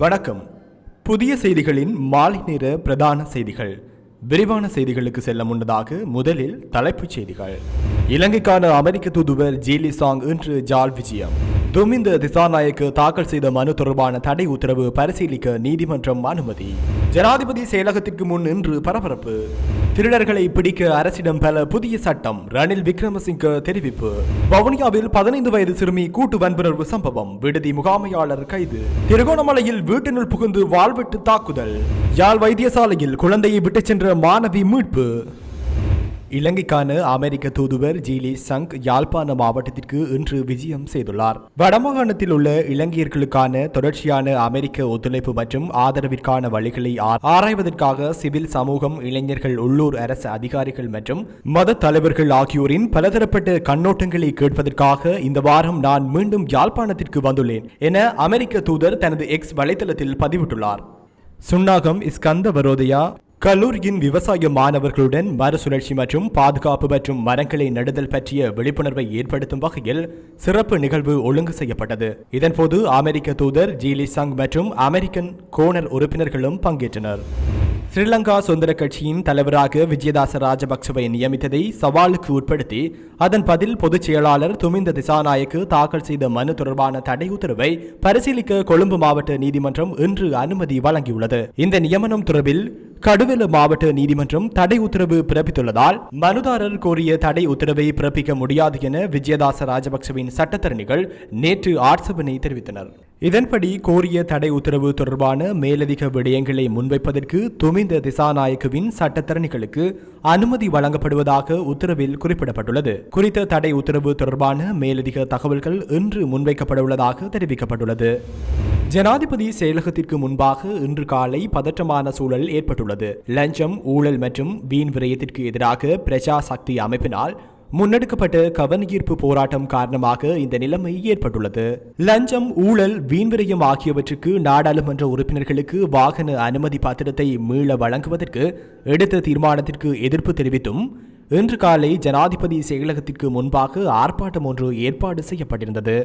வணக்கம். புதிய செய்திகளின் மாலை நேர பிரதான செய்திகள். விரிவான செய்திகளுக்கு செல்ல முன்னதாக முதலில் தலைப்புச் செய்திகள். இலங்கைக்கான அமெரிக்க தூதுவர் ஜீலி சாங் இன்று ஜால் விஜயம். துமிந்த திசாநாயக்கு தாக்கல் செய்த மனு தொடர்பான தடை உத்தரவு பரிசீலிக்க நீதிமன்றம் அனுமதி. ஜனாதிபதி செயலகத்திற்கு முன் இன்று பரபரப்பு. திருடர்களை பிடிக்க அரசிடம் பல புதிய சட்டம். ரணில் விக்ரமசிங்க தெரிவிப்பு. வவுனியாவில் பதினைந்து வயது சிறுமி கூட்டு வன்புணர்வு சம்பவம். விடுதி முகாமையாளர் கைது. திருகோணமலையில் வீட்டினுள் புகுந்து வாழ்வெட்டு தாக்குதல். யாழ் வைத்தியசாலையில் குழந்தையை விட்டுச் சென்ற மாணவி மீட்பு. இலங்கைக்கான அமெரிக்க தூதுவர் ஜீலி சங்க் யாழ்ப்பாண மாவட்டத்திற்கு இன்று விஜயம் செய்துள்ளார். வடமாகாணத்தில் உள்ள இலங்கையர்களுக்கான தொடர்ச்சியான அமெரிக்க ஒத்துழைப்பு மற்றும் ஆதரவிற்கான வழிகளை ஆ- ஆராய்வதற்காக சிவில் சமூகம் இளைஞர்கள் உள்ளூர் அரசு அதிகாரிகள் மற்றும் மத தலைவர்கள் ஆகியோரின் பலதரப்பட்ட கண்ணோட்டங்களை கேட்பதற்காக இந்த வாரம் நான் மீண்டும் யாழ்ப்பாணத்திற்கு வந்துள்ளேன் என அமெரிக்க தூதர் தனது எக்ஸ் வலைதளத்தில் பதிவிட்டுள்ளார். சுன்னாகம் இஸ்கந்த வரோதயா கல்லூரியின் விவசாய மாணவர்களுடன் மறுசுழற்சி மற்றும் பாதுகாப்பு மற்றும் மரங்களை நடுதல் பற்றிய விழிப்புணர்வை ஏற்படுத்தும் வகையில் சிறப்பு நிகழ்வு ஒழுங்கு செய்யப்பட்டது. இதன்போது அமெரிக்க தூதர் ஜீலி சங் மற்றும் அமெரிக்கன் கோனர் உறுப்பினர்களும் பங்கேற்றனர். ஸ்ரீலங்கா சுதந்திர கட்சியின் தலைவராக விஜயதாச ராஜபக்சவை நியமித்ததை சவாலுக்கு உட்படுத்தி அதன் பதில் பொதுச் செயலாளர் துமிந்த திசாநாயக்கு தாக்கல் செய்த மனு தொடர்பான தடை உத்தரவை பரிசீலிக்க கொழும்பு மாவட்ட நீதிமன்றம் இன்று அனுமதி வழங்கியுள்ளது. இந்த நியமனம் தொடர்பில் கடுவெலு மாவட்ட நீதிமன்றம் தடை உத்தரவு பிறப்பித்துள்ளதால் மனுதாரர் கோரிய தடை உத்தரவை பிறப்பிக்க முடியாது என விஜயதாச ராஜபக்சவின் சட்டத்தரணிகள் நேற்று ஆட்சேபனை தெரிவித்தனர். இதன்படி கோரிய தடை உத்தரவு தொடர்பான மேலதிக விடயங்களை முன்வைப்பதற்கு துமிந்த திசாநாயக்குவின் சட்டத்தரணிகளுக்கு அனுமதி வழங்கப்படுவதாக உத்தரவில் குறிப்பிடப்பட்டுள்ளது. குறித்த தடை உத்தரவு தொடர்பான மேலதிக தகவல்கள் இன்று முன்வைக்கப்படவுள்ளதாக தெரிவிக்கப்பட்டுள்ளது. ஜனாதிபதி செயலகத்திற்கு முன்பாக இன்று காலை பதற்றமான சூழல் ஏற்பட்டுள்ளது. லஞ்சம் ஊழல் மற்றும் வீண் விரயத்திற்கு எதிராக பிரஜா சக்தி அமைப்பினால் முன்னெடுக்கப்பட்ட கவனஈர்ப்பு போராட்டம் காரணமாக இந்த நிலைமை ஏற்பட்டுள்ளது. லஞ்சம் ஊழல் வீண்விரயம் ஆகியவற்றுக்கு நாடாளுமன்ற உறுப்பினர்களுக்கு வாகன அனுமதி பத்திரத்தை மீள வழங்குவதற்கு எடுத்த தீர்மானத்திற்கு எதிர்ப்பு தெரிவித்தும் இன்று காலை ஜனாதிபதி செயலகத்திற்கு முன்பாக ஆர்ப்பாட்டம் ஒன்று ஏற்பாடு செய்யப்பட்டிருந்தது.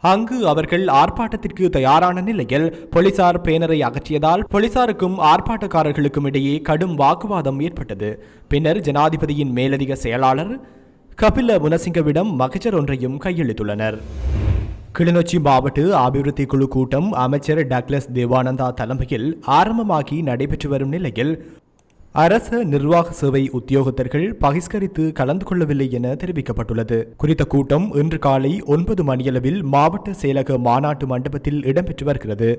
அங்கு அவர்கள் ஆர்ப்பாட்டத்திற்கு தயாரான நிலையில் போலீசார் பேனரை அகற்றியதால் போலீசாருக்கும் ஆர்ப்பாட்டக்காரர்களுக்கும் இடையே கடும் வாக்குவாதம் ஏற்பட்டது. பின்னர் ஜனாதிபதியின் மேலதிக செயலாளர் கபில முனசிங்கவிடம் மகஜர் ஒன்றையும் கையளித்துள்ளனர். கிளிநொச்சி மாவட்ட அபிவிருத்தி குழு கூட்டம் அமைச்சர் டக்ளஸ் தேவானந்தா தலைமையில் ஆரம்பமாகி நடைபெற்று வரும் நிலையில் அரச நிர்வாக சேவை உத்தியோகத்தர்கள் பகிஷ்கரித்து கலந்து கொள்ளவில்லை என தெரிவிக்கப்பட்டுள்ளது. குறித்த கூட்டம் இன்று காலை ஒன்பது மணியளவில் மாவட்ட செயலக மாநாட்டு மண்டபத்தில் இடம்பெற்று வருகிறது.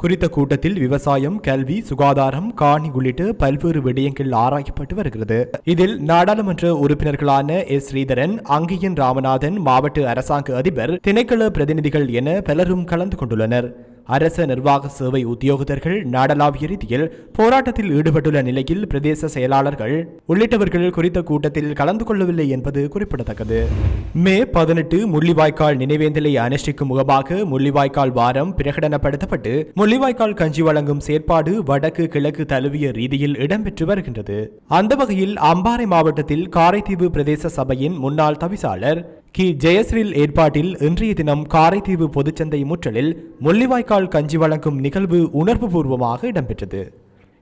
குறித்த கூட்டத்தில் விவசாயம் கல்வி சுகாதாரம் காணி உள்ளிட்ட பல்வேறு விடயங்கள் ஆராயப்பட்டு வருகிறது. இதில் நாடாளுமன்ற உறுப்பினர்களான எஸ். ஸ்ரீதரன் அங்கியன் ராமநாதன் மாவட்ட அரசாங்க அதிபர் திணைக்கள பிரதிநிதிகள் என பலரும் கலந்து கொண்டுள்ளனர். அரச நிர்வாக சேவை உத்தியோகத்தர்கள் நாடளாவிய ரீதியில் போராட்டத்தில் ஈடுபட்டுள்ள நிலையில் பிரதேச செயலாளர்கள் உள்ளிட்டவர்கள் குறித்த கூட்டத்தில் கலந்து கொள்ளவில்லை என்பது குறிப்பிடத்தக்கது. மே பதினெட்டு முள்ளிவாய்க்கால் நினைவேந்தலை அனுஷ்டிக்கும் முகமாக முள்ளிவாய்க்கால் வாரம் பிரகடனப்படுத்தப்பட்டு முள்ளிவாய்க்கால் கஞ்சி வழங்கும் செயற்பாடு வடக்கு கிழக்கு தழுவிய ரீதியில் இடம்பெற்று வருகின்றது. அந்த வகையில் அம்பாறை மாவட்டத்தில் காரைதீவு பிரதேச சபையின் முன்னாள் தவிசாளர் கி. ஜெயஸ்ரீல் ஏற்பாட்டில் இன்றைய தினம் காரைதீவு பொதுச்சந்தை முற்றலில் முள்ளிவாய்க்கால் கஞ்சி வழங்கும் நிகழ்வு உணர்வுபூர்வமாக இடம்பெற்றது.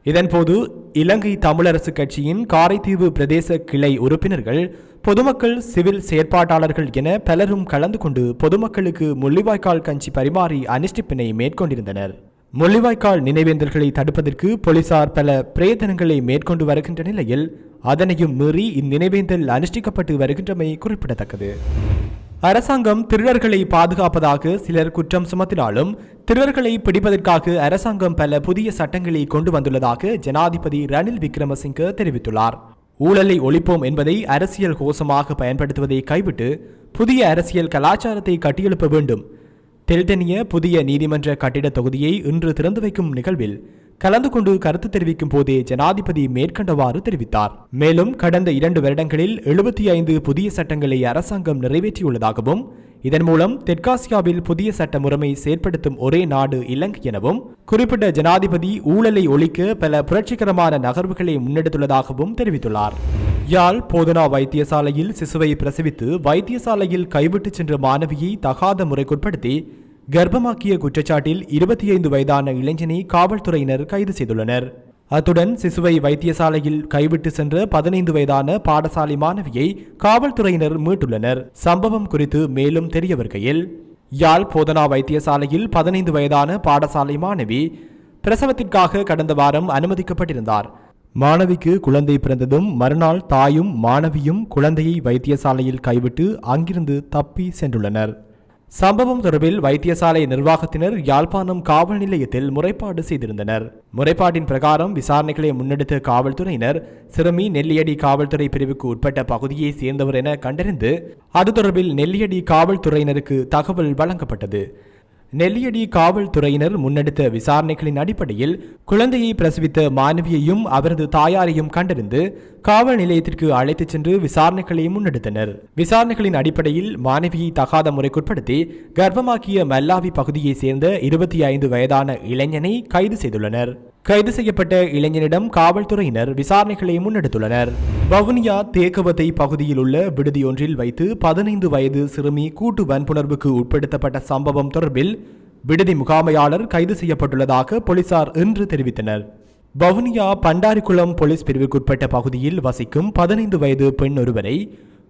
இதன்போது இலங்கை தமிழரசு கட்சியின் காரைதீவு பிரதேச கிளை உறுப்பினர்கள் பொதுமக்கள் சிவில் செயற்பாட்டாளர்கள் என பலரும் கலந்து கொண்டு பொதுமக்களுக்கு முள்ளிவாய்க்கால் கஞ்சி பரிமாறி அனுஷ்டிப்பினை மேற்கொண்டிருந்தனர். முள்ளிவாய்க்கால் நினைவேந்தல்களை தடுப்பதற்கு போலீசார் பல பிரயத்தனங்களை மேற்கொண்டு வருகின்ற நிலையில் அதனையும் மீறி இந்நினைவேந்தல் அனுஷ்டிக்கப்பட்டு வருகின்றமை குறிப்பிடத்தக்கது. அரசாங்கம் திருடர்களை பாதுகாப்பதாக சிலர் குற்றம் சுமத்தினாலும் திருடர்களை பிடிப்பதற்காக அரசாங்கம் பல புதிய சட்டங்களை கொண்டு வந்துள்ளதாக ஜனாதிபதி ரணில் விக்ரமசிங்க தெரிவித்துள்ளார். ஊழலை ஒழிப்போம் என்பதை அரசியல் கோஷமாக பயன்படுத்துவதை கைவிட்டு புதிய அரசியல் கலாச்சாரத்தை கட்டியெழுப்ப வேண்டும். தெல்தெனிய புதிய நீதிமன்ற கட்டிட தொகுதியை இன்று திறந்து வைக்கும் நிகழ்வில் கலந்து கொண்டு கருத்து தெரிவிக்கும் போதே ஜனாதிபதி மேற்கண்டவாறு தெரிவித்தார். மேலும் கடந்த இரண்டு வருடங்களில் எழுபத்தி ஐந்து புதிய சட்டங்களை அரசாங்கம் நிறைவேற்றியுள்ளதாகவும் இதன் மூலம் தெற்காசியாவில் புதிய சட்ட முறைமை செயற்படுத்தும் ஒரே நாடு இலங்கை எனவும் குறிப்பிட்ட ஜனாதிபதி ஊழலை ஒழிக்க பல புரட்சிகரமான நகர்வுகளை முன்னெடுத்துள்ளதாகவும் தெரிவித்துள்ளார். யாழ் போதனா வைத்தியசாலையில் சிசுவை பிரசவித்து வைத்தியசாலையில் கைவிட்டு சென்ற மாணவியை தகாத முறைக்குட்படுத்தி கர்ப்பமாக்கிய குற்றச்சாட்டில் இருபத்தி ஐந்து வயதான இளைஞனை காவல்துறையினர் கைது செய்துள்ளனர். அத்துடன் சிசுவை வைத்தியசாலையில் கைவிட்டு சென்ற பதினைந்து வயதான பாடசாலை மாணவியை காவல்துறையினர் மீட்டுள்ளனர். சம்பவம் குறித்து மேலும் தெரிய வருகையில் யாழ் போதனா வைத்தியசாலையில் பதினைந்து வயதான பாடசாலை மாணவி பிரசவத்திற்காக கடந்த வாரம் அனுமதிக்கப்பட்டிருந்தார். மாணவிக்கு குழந்தை பிறந்ததும் மறுநாள் தாயும் மாணவியும் குழந்தையை வைத்தியசாலையில் கைவிட்டு அங்கிருந்து தப்பி சென்றுள்ளனர். சம்பவம் தொடர்பில் வைத்தியசாலை நிர்வாகத்தினர் யாழ்ப்பாணம் காவல் நிலையத்தில் முறைப்பாடு செய்திருந்தனர். முறைப்பாட்டின் பிரகாரம் விசாரணைகளை முன்னெடுத்த காவல்துறையினர் சிறுமி நெல்லியடி காவல்துறை பிரிவுக்கு உட்பட்ட பகுதியை சேர்ந்தவர் என கண்டறிந்து அது தொடர்பில் நெல்லியடி காவல்துறையினருக்கு தகவல் வழங்கப்பட்டது. நெல்லியடி காவல்துறையினர் முன்னெடுத்த விசாரணைகளின் அடிப்படையில் குழந்தையை பிரசவித்த மாணவியையும் அவரது தாயாரையும் கண்டறிந்து காவல் நிலையத்திற்கு அழைத்துச் சென்று விசாரணைகளை முன்னெடுத்தனர். விசாரணைகளின் அடிப்படையில் மாணவியை தகாத முறைக்குட்படுத்தி கர்ப்பமாக்கிய மல்லாவி பகுதியைச் சேர்ந்த இருபத்தி ஐந்து வயதான இளைஞனை கைது செய்துள்ளனர். கைது செய்யப்பட்ட இளைஞனிடம் காவல்துறையினர் விசாரணைகளை முன்னெடுத்துள்ளனர். வவுனியா தேக்கவத்தை பகுதியில் உள்ள விடுதியொன்றில் வைத்து பதினைந்து வயது சிறுமி கூட்டு வன்புணர்வுக்கு உட்படுத்தப்பட்ட சம்பவம் தொடர்பில் விடுதி முகாமையாளர் கைது செய்யப்பட்டுள்ளதாக போலீசார் இன்று தெரிவித்தனர். வவுனியா பண்டாரிக்குளம் போலீஸ் பிரிவுக்குட்பட்ட பகுதியில் வசிக்கும் பதினைந்து வயது பெண் ஒருவரை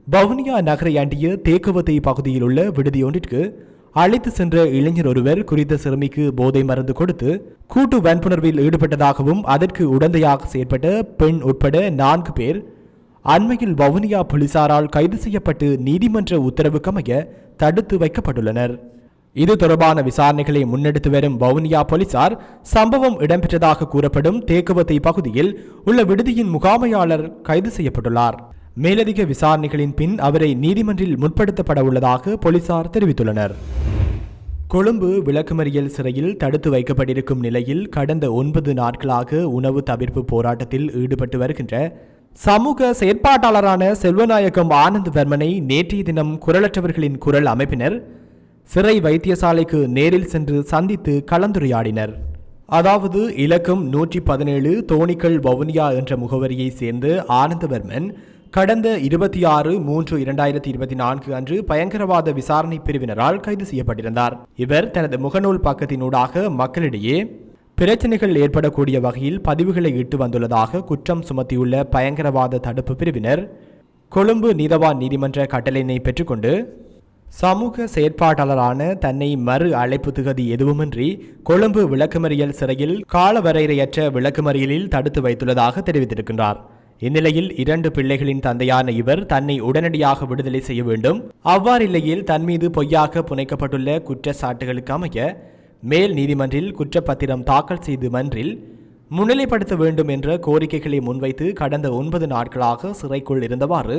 வவுனியா நகரை அண்டிய தேக்கவத்தை பகுதியில் உள்ள விடுதியொன்றிற்கு அழைத்து சென்ற இளைஞர் ஒருவர் குறித்த சிறுமிக்கு போதை மருந்து கொடுத்து கூட்டு வன்புணர்வில் ஈடுபட்டதாகவும் அதற்கு உடந்தையாக செயற்பட்ட பெண் உட்பட நான்கு பேர் அண்மையில் வவுனியா போலீசாரால் கைது செய்யப்பட்டு நீதிமன்ற உத்தரவுக்கமைய தடுத்து வைக்கப்பட்டுள்ளனர். இது தொடர்பான விசாரணைகளை முன்னெடுத்து வரும் வவுனியா போலீசார் சம்பவம் இடம்பெற்றதாக கூறப்படும் தேக்குவத்தை பகுதியில் உள்ள விடுதியின் முகாமையாளர் கைது செய்யப்பட்டுள்ளார். மேலதிக விசாரணைகளின் பின் அவரை நீதிமன்றில் முற்படுத்தப்பட உள்ளதாக போலீசார் தெரிவித்துள்ளனர். கொழும்பு விளக்குமறியல் சிறையில் தடுத்து வைக்கப்பட்டிருக்கும் நிலையில் கடந்த ஒன்பது நாட்களாக உணவு தவிர்ப்பு போராட்டத்தில் ஈடுபட்டு வருகின்ற சமூக செயற்பாட்டாளரான செல்வநாயகம் ஆனந்த்வர்மனை நேற்றைய தினம் குரலற்றவர்களின் குரல் அமைப்பினர் சிறை வைத்தியசாலைக்கு நேரில் சென்று சந்தித்து கலந்துரையாடினர். அதாவது இலக்கம் நூற்றி பதினேழு தோணிக்கல் வவுனியா என்ற முகவரியை சேர்ந்து ஆனந்தவர்மன் கடந்த இருபத்தி ஆறு மூன்று இரண்டாயிரத்தி இருபத்தி நான்கு அன்று பயங்கரவாத விசாரணை பிரிவினரால் கைது செய்யப்பட்டிருந்தார். இவர் தனது முகநூல் பக்கத்தினூடாக மக்களிடையே பிரச்சனைகள் ஏற்படக்கூடிய வகையில் பதிவுகளை இட்டு வந்துள்ளதாக குற்றம் சுமத்தியுள்ள பயங்கரவாத தடுப்பு பிரிவினர் கொழும்பு நீதவான் நீதிமன்ற கட்டளையினை பெற்றுக்கொண்டு சமூக செயற்பாட்டாளரான தன்னை மறு அழைப்பு திகதி எதுவுமின்றி கொழும்பு விளக்குமறியல் சிறையில் காலவரையறையற்ற விளக்குமறியலில் தடுத்து வைத்துள்ளதாக தெரிவித்திருக்கின்றார். இந்நிலையில் இரண்டு பிள்ளைகளின் தந்தையான இவர் தன்னை உடனடியாக விடுதலை செய்ய வேண்டும். அவ்வாறில்லையில் தன் மீது பொய்யாக புனைக்கப்பட்டுள்ள குற்றச்சாட்டுகளுக்கு அமைய மேல் நீதிமன்றில் குற்றப்பத்திரம் தாக்கல் செய்து மன்றில் முன்னிலைப்படுத்த வேண்டும் என்ற கோரிக்கைகளை முன்வைத்து கடந்த ஒன்பது நாட்களாக சிறைக்குள் இருந்தவாறு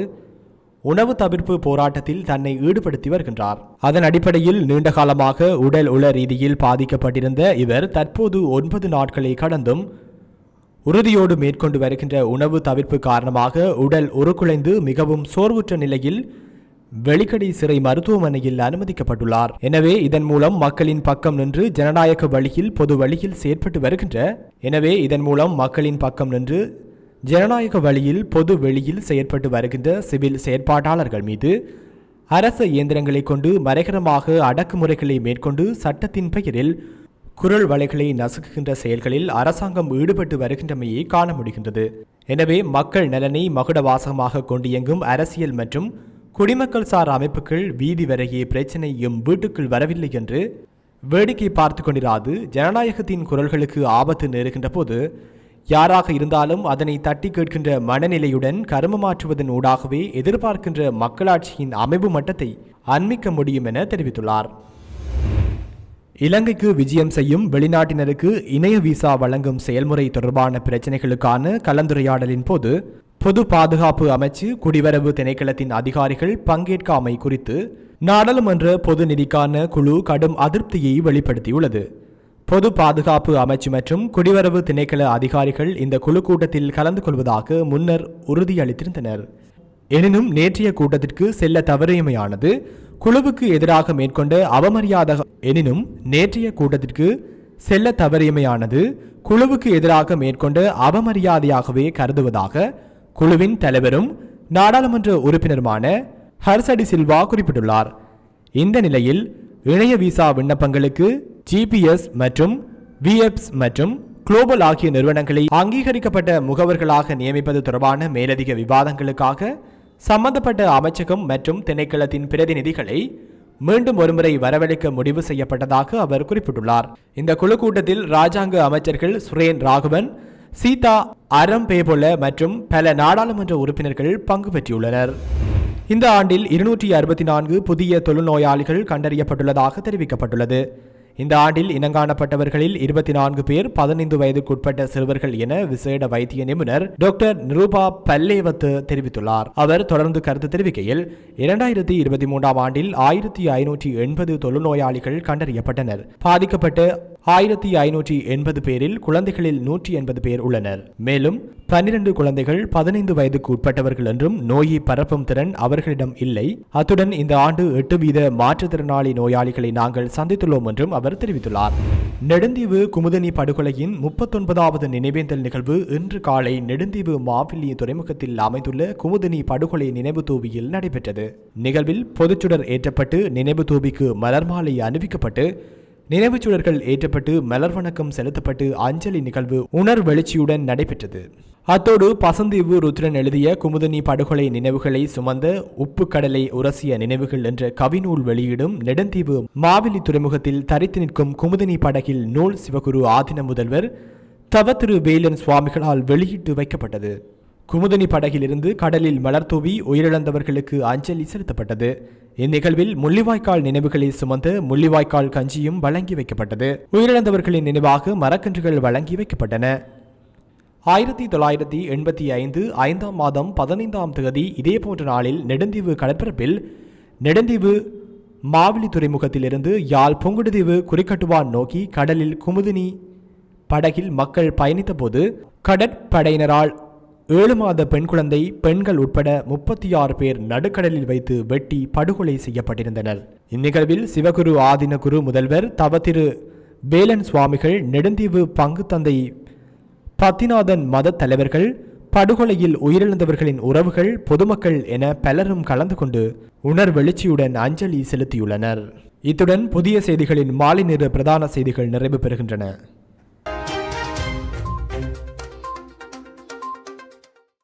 உணவு தவிர்ப்பு போராட்டத்தில் தன்னை ஈடுபடுத்தி வருகின்றார். அதன் அடிப்படையில் நீண்ட காலமாக உடல் உள ரீதியில் பாதிக்கப்பட்டிருந்த இவர் தற்போது ஒன்பது நாட்களை கடந்தும் உறுதியோடு மேற்கொண்டு வருகின்ற உணவு தவிர்ப்பு காரணமாக உடல் உருக்குலைந்து மிகவும் சோர்வுற்ற நிலையில் வெளிக்கடை சிறை மருத்துவமனையில் அனுமதிக்கப்பட்டுள்ளார். எனவே இதன் மூலம் மக்களின் பக்கம் நின்று ஜனநாயக வழியில் பொது வழியில் செயற்பட்டு வருகின்ற எனவே இதன் மூலம் மக்களின் பக்கம் நின்று ஜனநாயக வழியில் பொது வெளியில் செயற்பட்டு வருகின்ற சிவில் செயற்பாட்டாளர்கள் மீது அரச இயந்திரங்களை கொண்டு மறைகரமாக அடக்குமுறைகளை மேற்கொண்டு சட்டத்தின் பெயரில் குரல் வலைகளை நசுக்குகின்ற செயல்களில் அரசாங்கம் ஈடுபட்டு வருகின்றமையை காண முடிகின்றது. எனவே மக்கள் நலனை மகுடவாசகமாக கொண்டு இயங்கும் அரசியல் மற்றும் குடிமக்கள் சார் அமைப்புகள் வீதி வரையே பிரச்சினை எம் வீட்டுக்குள் வரவில்லை என்று வேடிக்கை பார்த்து கொண்டிராது ஜனநாயகத்தின் குரல்களுக்கு ஆபத்து நேருகின்ற போது யாராக இருந்தாலும் அதனை தட்டி கேட்கின்ற மனநிலையுடன் கரும மாற்றுவதன் ஊடாகவே எதிர்பார்க்கின்ற மக்களாட்சியின் அமைப்பு மட்டத்தை அண்மிக்க முடியும் என தெரிவித்துள்ளார். இலங்கைக்கு விஜயம் செய்யும் வெளிநாட்டினருக்கு இணைய விசா வழங்கும் செயல்முறை தொடர்பான பிரச்சினைகளுக்கான கலந்துரையாடலின் போது பொது பாதுகாப்பு அமைச்சு குடிவரவு திணைக்களத்தின் அதிகாரிகள் பங்கேற்காமை குறித்து நாடாளுமன்ற பொது நிதிக்கான குழு கடும் அதிருப்தியை வெளிப்படுத்தியுள்ளது. பொது பாதுகாப்பு அமைச்சு மற்றும் குடிவரவு திணைக்கள அதிகாரிகள் இந்த குழு கூட்டத்தில் கலந்து கொள்வதாக முன்னர் உறுதியளித்திருந்தனர். எனினும் நேற்றைய கூட்டத்திற்கு செல்ல தவறியமையானது குழுவுக்கு எதிராக மேற்கொண்ட அவமரியாத எனினும் நேற்றைய கூட்டத்திற்கு செல்ல தவறியமையானது குழுவுக்கு எதிராக மேற்கொண்ட அவமரியாதையாகவே கருதுவதாக குழுவின் தலைவரும் நாடாளுமன்ற உறுப்பினருமான ஹர்சடி சில்வா குறிப்பிட்டுள்ளார். இந்த நிலையில் இணைய விசா விண்ணப்பங்களுக்கு ஜிபிஎஸ் மற்றும் விஎப்ஸ் மற்றும் குளோபல் ஆகிய நிறுவனங்களை அங்கீகரிக்கப்பட்ட முகவர்களாக நியமிப்பது தொடர்பான மேலதிக விவாதங்களுக்காக சம்பந்தப்பட்ட அமைச்சகம் மற்றும் திணைக்களத்தின் பிரதிநிதிகளை மீண்டும் ஒருமுறை வரவழைக்க முடிவு செய்யப்பட்டதாக அவர் குறிப்பிட்டுள்ளார். இந்த குழு கூட்டத்தில் ராஜாங்க அமைச்சர்கள் சுரேன் ராகவன் சீதா அரம்பேபொல மற்றும் பல நாடாளுமன்ற உறுப்பினர்கள் பங்கு பெற்றுள்ளனர். இந்த ஆண்டில் இருநூற்றி அறுபத்தி நான்கு புதிய தொழுநோயாளிகள் கண்டறியப்பட்டுள்ளதாக தெரிவிக்கப்பட்டுள்ளது. இந்த ஆண்டில் இனங்காணப்பட்டவர்களில் இருபத்தி நான்கு பேர் பதினைந்து வயதுக்குட்பட்ட சிறுவர்கள் என விசேட வைத்திய நிபுணர் டாக்டர் நிரூபா பல்லேவத்து தெரிவித்துள்ளார். அவர் தொடர்ந்து கருத்து தெரிவிக்கையில் இரண்டாயிரத்தி இருபத்தி மூன்றாம் ஆண்டில் ஆயிரத்தி ஐநூற்றி எண்பது தொழுநோயாளிகள் கண்டறியப்பட்டனர். பாதிக்கப்பட்ட ஆயிரத்தி ஐநூற்றி எண்பது பேரில் குழந்தைகளில் நூற்றி எண்பது பேர் உள்ளனர். மேலும் பன்னிரண்டு குழந்தைகள் பதினைந்து வயதுக்கு உட்பட்டவர்கள் என்றும் நோயை பரப்பும் திறன் அவர்களிடம் இல்லை. அத்துடன் இந்த ஆண்டு எட்டு வீத மாற்றுத்திறனாளி நோயாளிகளை நாங்கள் சந்தித்துள்ளோம் என்றும் அவர் தெரிவித்துள்ளார். நெடுந்தீவு குமுதனி படுகொலையின் முப்பத்தொன்பதாவது நினைவேந்தல் நிகழ்வு இன்று காலை நெடுந்தீவு மாவில்லி துறைமுகத்தில் அமைந்துள்ள குமுதனி படுகொலை நினைவு தூவியில் நடைபெற்றது. நிகழ்வில் பொதுச்சுடர் ஏற்றப்பட்டு நினைவு தூவிக்கு மலர்மாலை அணிவிக்கப்பட்டு நினைவுச் சுடர்கள் ஏற்றப்பட்டு மலர் வணக்கம் செலுத்தப்பட்டு அஞ்சலி நிகழ்வு உணர்வெழுச்சியுடன் நடைபெற்றது. அத்தோடு பசந்தீவு ருத்ரன் எழுதிய குமுதனி படுகொலை நினைவுகளை சுமந்த உப்பு கடலை உரசிய நினைவுகள் என்ற கவிநூல் வெளியிடும் நெடுந்தீவு மாவிலி துறைமுகத்தில் தரித்து நிற்கும் குமுதனி படகில் நூல் சிவகுரு ஆதின முதல்வர் தவ திரு வேலன் சுவாமிகளால் வெளியிட்டு வைக்கப்பட்டது. குமுதனி படகிலிருந்து கடலில் மலர் தூவி உயிரிழந்தவர்களுக்கு அஞ்சலி செலுத்தப்பட்டது. இந்நிகழ்வில் முள்ளிவாய்க்கால் நினைவுகளை சுமந்து முள்ளிவாய்க்கால் கஞ்சியும் வழங்கி வைக்கப்பட்டது. உயிரிழந்தவர்களின் நினைவாக மரக்கன்றுகள் வழங்கி வைக்கப்பட்டன. ஆயிரத்தி தொள்ளாயிரத்தி எண்பத்தி ஐந்து ஐந்தாம் மாதம் பதினைந்தாம் தேதி இதேபோன்ற நாளில் நெடுந்தீவு கடற்பரப்பில் நெடுந்தீவு மாவிலி துறைமுகத்திலிருந்து யாழ் புங்குடுதீவு குறிக்கட்டுவான் நோக்கி கடலில் குமுதினி படகில் மக்கள் பயணித்தபோது கடற்படையினரால் ஏழு மாத பெண் குழந்தை பெண்கள் உட்பட முப்பத்தி ஆறு பேர் நடுக்கடலில் வைத்து வெட்டி படுகொலை செய்யப்பட்டிருந்தனர். இந்நிகழ்வில் சிவகுரு ஆதினகுரு முதல்வர் தவத்திரு வேலன் சுவாமிகள் நெடுந்தீவு பங்கு தந்தை பத்திநாதன் மத தலைவர்கள் படுகொலையில் உயிரிழந்தவர்களின் உறவுகள் பொதுமக்கள் என பலரும் கலந்து கொண்டு உணர்வெழுச்சியுடன் அஞ்சலி செலுத்தியுள்ளனர். இத்துடன் புதிய செய்திகளின் மாலை நேர பிரதான செய்திகள் நிறைவு பெறுகின்றன.